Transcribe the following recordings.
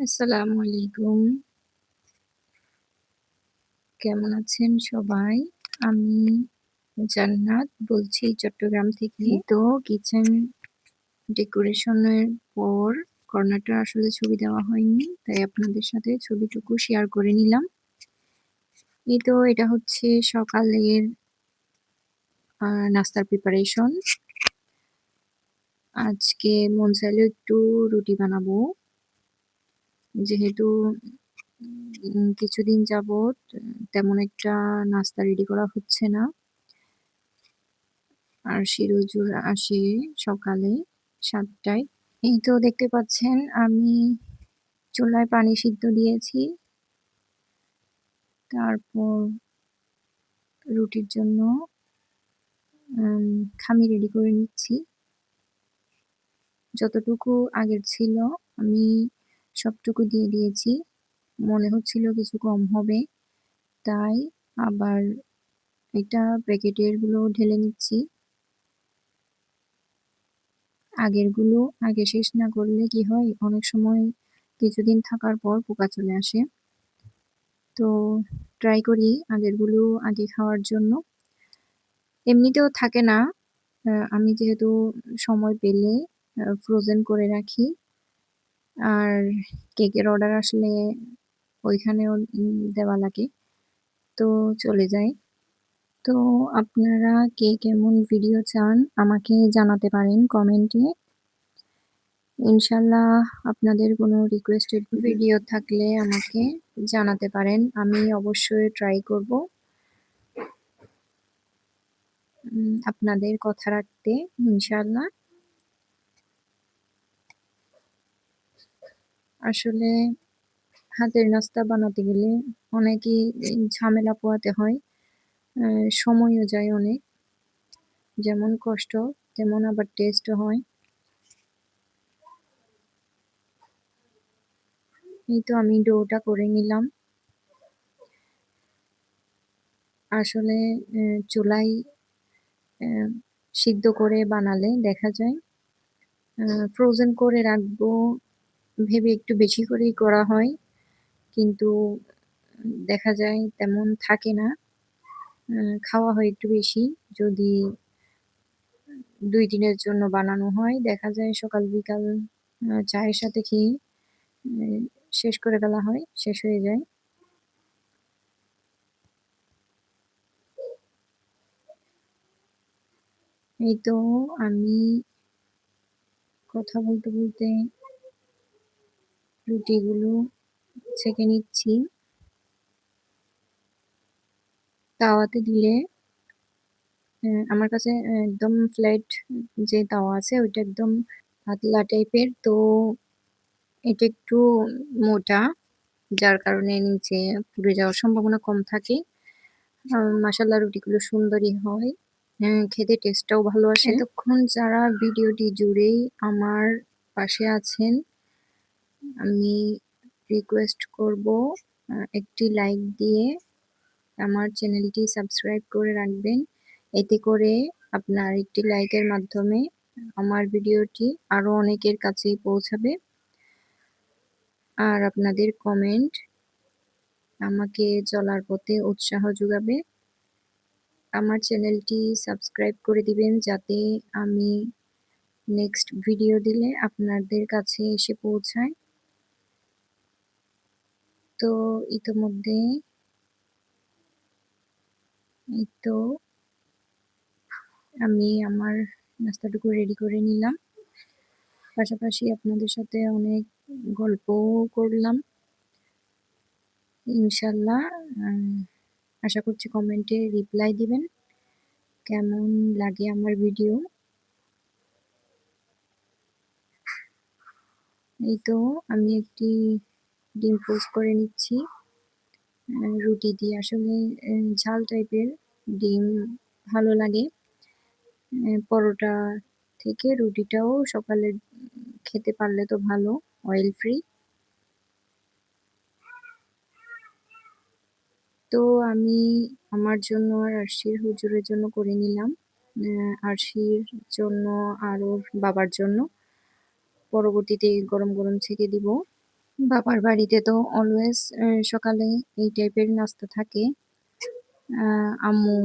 আসসালামু আলাইকুম। কেমন আছেন সবাই? আমি জান্নাত বলছি চট্টগ্রাম থেকে। তো কিচেন ডেকোরেশন এর পর কর্নারটা আসলে ছবি দেওয়া হয়নি। তাই আপনাদের সাথে ছবিটুকু শেয়ার করে নিলাম। এই তো এটা হচ্ছে সকালের নাস্তার প্রিপারেশন। আজকে মন চাইলো একটু রুটি বানাবো। যেহেতু কিছুদিন যাবৎ তেমন একটা নাস্তা রেডি করা হচ্ছে না। আর শিরোজুর আসে সকালে সাতটায় এই তো দেখতে পাচ্ছেন, আমি চুলায় পানি সিদ্ধ দিয়েছি। তারপর রুটির জন্য খামি রেডি করে নিচ্ছি। যতটুকু আগের ছিল, আমি সবটুকু দিয়ে দিয়েছি। মনে হচ্ছিল কিছু কম হবে। তাই আবার এটা প্যাকেটেরগুলো ঢেলে নিচ্ছি। আগেরগুলো আগে শেষ না করলে কি হয় অনেক সময় কিছুদিন থাকার পর পোকা চলে আসে। তো ট্রাই করি আগেরগুলো আগে খাওয়ার জন্য। এমনিতেও থাকে না। আমি যেহেতু সময় পেলে ফ্রোজেন করে রাখি। আর কেকের অর্ডার আসলে ওইখানেও দেওয়া লাগে। তো চলে যায়। তো আপনারা কে কেমন ভিডিও চান আমাকে জানাতে পারেন কমেন্টে। ইনশাল্লাহ আপনাদের কোনো রিকোয়েস্টেড ভিডিও থাকলে আমাকে জানাতে পারেন। আমি অবশ্যই ট্রাই করব। আপনাদের কথা রাখতে ইনশাআল্লাহ। আসলে হাতের নাস্তা বানাতে গেলে অনেকই ঝামেলা পোহাতে হয়। সময়ও যায় অনেক। যেমন কষ্ট, তেমন আবার টেস্টও হয়। এই তো আমি ডোটা করে নিলাম। আসলে চুলাই সিদ্ধ করে বানালে দেখা যায় ফ্রোজেন করে রাখব ভেবে একটু বেশি করেই করা হয়। কিন্তু দেখা যায় তেমন থাকে না। খাওয়া হয় একটু বেশি। যদি দুই দিনের জন্য বানানো হয় দেখা যায় সকাল বিকাল চায়ের সাথে খেয়ে শেষ করে ফেলা হয়, শেষ হয়ে যায়। এই তো আমি কথা বলতে, বলতে রুটিগুলো ছেঁকে নিচ্ছি। তাওয়াতে দিলে আমার কাছে একদম ফ্ল্যাট যে তাওয়া আছে, ওইটা একদম পাতলা টাইপের। তো এটা একটু মোটা। যার কারণে নিচে পুড়ে যাওয়ার সম্ভাবনা কম থাকে। মাশাআল্লাহ রুটিগুলো সুন্দরই হয়। এ খেতে টেস্টটাও ভালো আসে। এতক্ষণ যারা ভিডিওটি জুড়েই আমার পাশে আছেন আমি রিকোয়েস্ট করব একটি লাইক দিয়ে আমার চ্যানেলটি সাবস্ক্রাইব করে রাখবেন। এতে করে আপনার একটি লাইকের মাধ্যমে আমার ভিডিওটি আরও অনেকের কাছেই পৌঁছাবে। আর আপনাদের কমেন্ট আমাকে চলার পথে উৎসাহ যোগাবে। আমার চ্যানেলটি সাবস্ক্রাইব করে দিবেন যাতে আমি নেক্সট ভিডিও দিলে আপনাদের কাছে এসে পৌঁছায়। তো ইতোমধ্যে এই তো আমি আমার নাস্তাটুকু রেডি করে নিলাম। পাশাপাশি আপনাদের সাথে অনেক গল্পও করলাম। ইনশাল্লাহ আশা করছি কমেন্টে রিপ্লাই দিবেন। কেমন লাগে আমার ভিডিও। এই তো আমি একটি ডিম পোস্ট করে নিচ্ছি। রুটি দিয়ে আসলে ঝাল টাইপের ডিম ভালো লাগে। পরোটা থেকে রুটিটাও সকালে খেতে পারলে তো ভালো, অয়েল ফ্রি। তো আমি আমার জন্য আর আরশির হুজুরের জন্য করে নিলাম। আরশির জন্য আর ওর বাবার জন্য। পরবর্তীতে গরম, গরম ছেঁকে দিব। বাবার বাড়িতে তো অলওয়েজ সকালে এই টাইপের নাস্তা থাকে। আম্মু,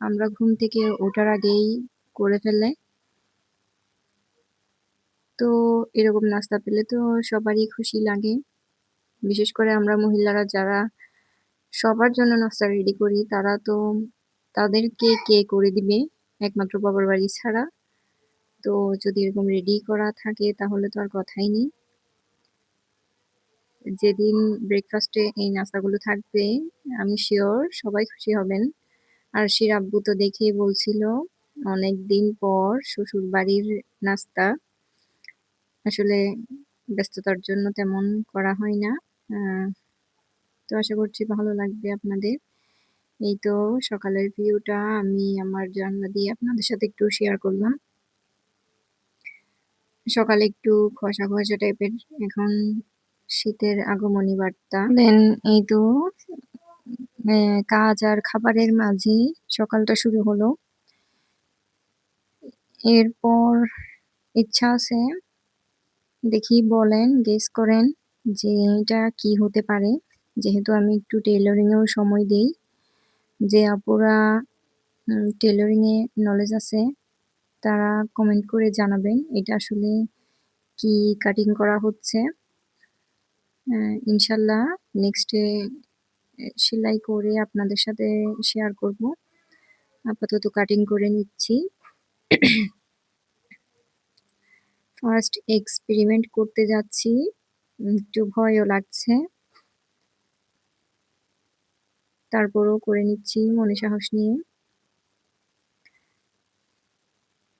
আমরা ঘুম থেকে ওঠার আগেই করে ফেলে। তো এরকম নাস্তা পেলে তো সবারই খুশি লাগে। বিশেষ করে আমরা মহিলারা যারা সবার জন্য নাস্তা রেডি করি, তারা তো তাদেরকে কে করে দিবে একমাত্র বাবার বাড়ি ছাড়া। তো যদি এরকম রেডি করা থাকে, তাহলে তো আর কথাই নেই। যেদিন ব্রেকফাস্টে এই নাস্তাগুলো থাকবে আমি শিওর সবাই খুশি হবেন। আর শির আব্বু তো দেখেই বলছিল অনেকদিন পর শ্বশুর বাড়ির নাস্তা। আসলে ব্যস্ততার জন্য তেমন করা হয় না। তো আশা করছি ভালো লাগবে আপনাদের। এই তো সকালের ভিউটা আমি আমার জানলা দিয়ে আপনাদের সাথে একটু শেয়ার করলাম। সকালে একটু কুয়াশা, কুয়াশা টাইপের এখন শীতের আগমনী বার্তা। দেন এই তো কাজ আর খাবারের মাঝে সকালটা শুরু হলো। এরপর ইচ্ছা আছে, দেখি বলেন গেস করেন যে এটা কি হতে পারে? যেহেতু আমি একটু টেলারিংয়েও সময় দেই। যে আপুরা টেইলরিং নলেজ আছে, তারা কমেন্ট করে জানাবেন, এটা আসলে কি কাটিং করা হচ্ছে। আ ইনশাআল্লাহ নেক্সট সেলাই করে আপনাদের সাথে শেয়ার করব। আপাতত কাটিং করে নিচ্ছি। ফার্স্ট এক্সপেরিমেন্ট করতে যাচ্ছি। একটু ভয়ও লাগছে। তারপরও করে নিচ্ছি মনে সাহস নিয়ে।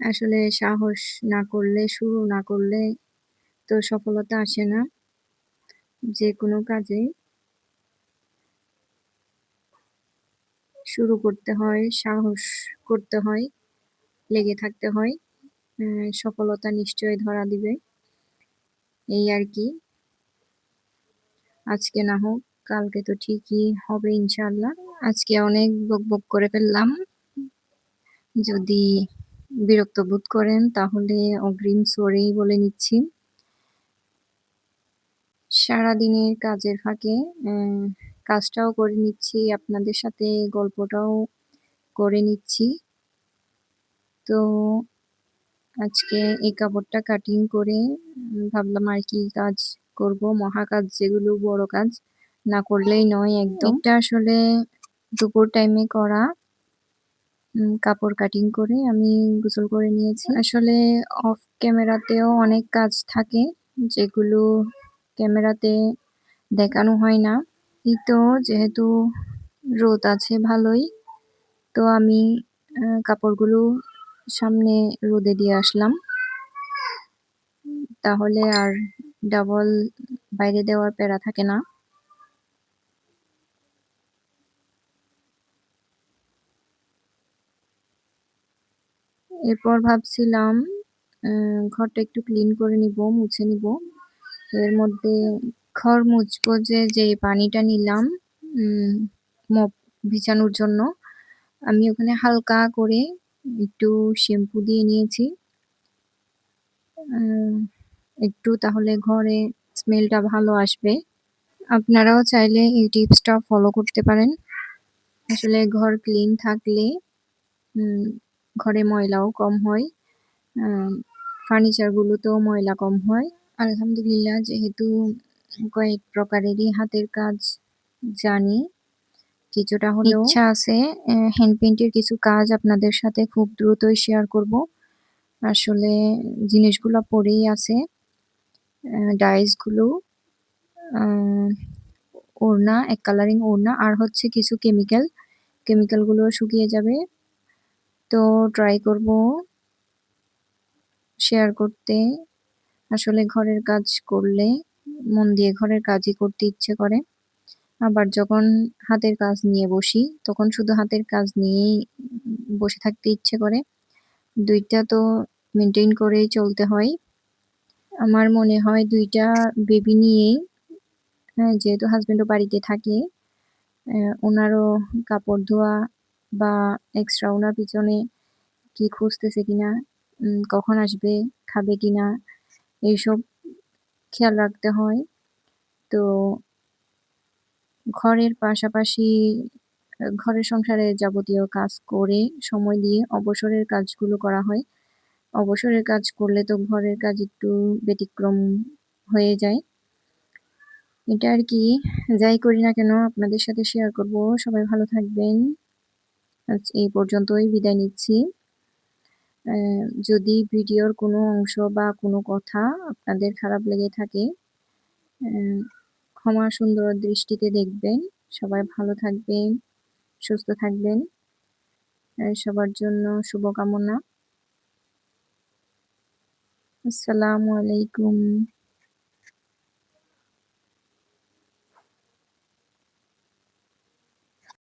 আসলে সাহস না করলে, শুরু না করলে তো সফলতা আসে না। যেকোনো কাজে শুরু করতে হয়, সাহস করতে হয়, লেগে থাকতে হয়। সফলতা নিশ্চয়ই ধরা দিবে। এই আর কি আজকে না হোক কালকে তো ঠিকই হবে ইনশাল্লাহ আজকে অনেক বকবক করে ফেললাম। যদি বিরক্ত বোধ করেন তাহলে অগ্রিম সরি বলে নিচ্ছি। সারাদিনের কাজের ফাঁকে কাজটাও করে নিচ্ছি, আপনাদের সাথে গল্পটাও করে নিচ্ছি। তো আজকে এই কাপড়টা কাটিং করে ভাবলাম আর কি কাজ করব, মহা কাজ যেগুলো বড় কাজ না করলেই নয় একদম। এটা আসলে দুপুর টাইমে করা। কাপড় কাটিং করে আমি গোসল করে নিয়েছি। আসলে অফ ক্যামেরাতেও অনেক কাজ থাকে যেগুলো ক্যামেরাতে দেখানো হয় না। এই তো যেহেতু রোদ আছে ভালোই, তো আমি কাপড়গুলো সামনে রোদে দিয়ে আসলাম। তাহলে আর ডাবল বাইরে দেওয়ার প্যারা থাকে না। এরপর ভাবছিলাম ঘরটা একটু ক্লিন করে নিব, মুছে নিব। এর মধ্যে ঘর মুছবো যে, পানিটা নিলাম উম মপ ভিজানোর জন্য, আমি ওখানে হালকা করে একটু শ্যাম্পু দিয়ে নিয়েছি। একটু তাহলে ঘরে স্মেলটা ভালো আসবে। আপনারাও চাইলে এই টিপসটা ফলো করতে পারেন। আসলে ঘর ক্লিন থাকলে ঘরে ময়লাও কম হয়। ফার্নিচারগুলোতেও ময়লা কম হয়। আলহামদুলিল্লাহ যেহেতু কয়েক প্রকারেরই হাতের কাজ জানি, কিছুটা হলেও ইচ্ছা আছে হ্যান্ড পেইন্টের কিছু কাজ আপনাদের সাথে খুব দ্রুতই শেয়ার করব। আসলে জিনিসগুলো পড়েই আছে। আ ডাইস ওড়না, এক কালারিং ওড়না আর হচ্ছে কিছু কেমিক্যাল। কেমিক্যালগুলো শুকিয়ে যাবে। তো ট্রাই করব শেয়ার করতে। আসলে ঘরের কাজ করলে মন দিয়ে ঘরের কাজই করতে ইচ্ছে করে। আবার যখন হাতের কাজ নিয়ে বসি তখন শুধু হাতের কাজ নিয়েই বসে থাকতে ইচ্ছে করে। দুইটা তো মেনটেন করেই চলতে হয়। আমার মনে হয় দুইটা বেবি নিয়েই আ যেহেতু হাসব্যান্ডও বাড়িতে থাকে, ওনারও কাপড় ধোয়া বা এক্সট্রা ওনার পিছনে কি খুঁজতেছে কিনা, কখন আসবে, খাবে কিনা এইসব খেয়াল রাখতে হয়। তো ঘরের পাশাপাশি, ঘরের সংসারে যাবতীয় কাজ করে সময় দিয়ে অবসরের কাজগুলো করা হয়। অবসরের কাজ করলে তো ঘরের কাজ একটু ব্যতিক্রম হয়ে যায়। এটা আর কি, যাই করি না কেন আপনাদের সাথে শেয়ার করব। সবাই ভালো থাকবেন। আজ এই পর্যন্তই বিদায় নিচ্ছি। যদি ভিডিওর কোনো অংশ বা কোনো কথা আপনাদের খারাপ লেগে থাকে ক্ষমা সুন্দর দৃষ্টিতে দেখবেন। সবাই ভালো থাকবেন, সুস্থ থাকবেন। সবার জন্য শুভকামনা। আসসালামু আলাইকুম।